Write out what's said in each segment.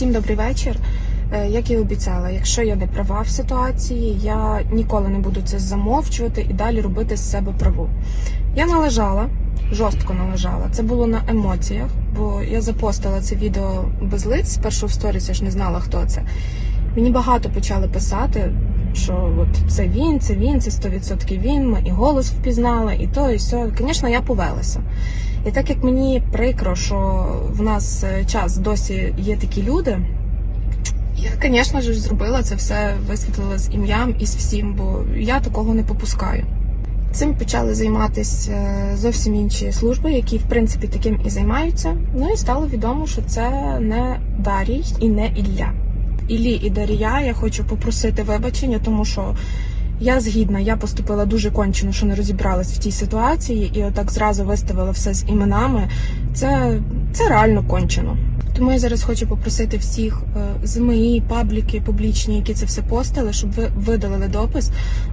Всім добрий вечір. Е, Як і обіцяла, якщо я не права в ситуації, я ніколи не буду це замовчувати і далі робити з себе праву. Я належала, жорстко належала. Це було на емоціях, бо я запостила це відео без лиць. Спершу в сторіс я ж не знала, хто це. Мені багато почали писати, що от це він, це він, це 100% він. Ми і голос впізнали, і то, і все. Звісно, я повелася. І так як мені прикро, що в нас е, час досі є такі люди. Я, звісно ж, зробила це все, висвітлила з ім'ям і з всім, бо я такого не попускаю. Цим почали займатися е, зовсім інші служби, які в принципі таким і займаються. Ну і стало відомо, що це не Дарій і не Ілля. Іллі і Дарія я хочу попросити вибачення, тому що я згідна, я поступила дуже кончено, що не розібралась в тій ситуації, і отак зразу виставила все з іменами. Це, це реально кончено. Тому я зараз хочу попросити всіх е, ЗМІ, пабліки публічні, які це все постили, щоб ви видалили допис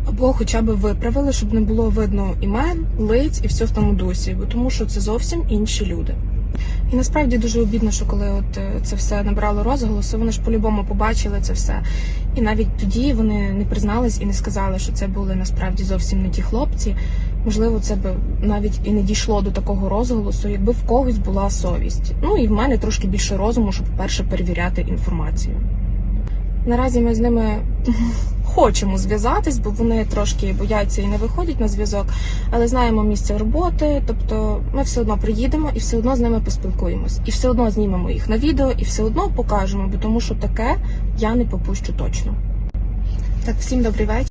або хоча б виправили, щоб не було видно імен, лиць і все в тому дусі, бо тому що це зовсім інші люди. І насправді дуже обідно, що коли от е, це все набрало розголосу, вони ж по-любому побачили це все. І навіть тоді вони не признались і не сказали, що це були насправді зовсім не ті хлопці. Можливо, це би навіть і не дійшло до такого розголосу, якби в когось була совість. Ну і в мене трошки більше розуму, щоб перше перевіряти інформацію. Наразі ми з ними хочемо зв'язатись, бо вони трошки бояться і не виходять на зв'язок, але знаємо місце роботи, тобто ми все одно приїдемо і все одно з ними поспілкуємось, і все одно знімемо їх на відео, і все одно покажемо, бо тому що таке я не попущу точно. Так, всім добрий вечір.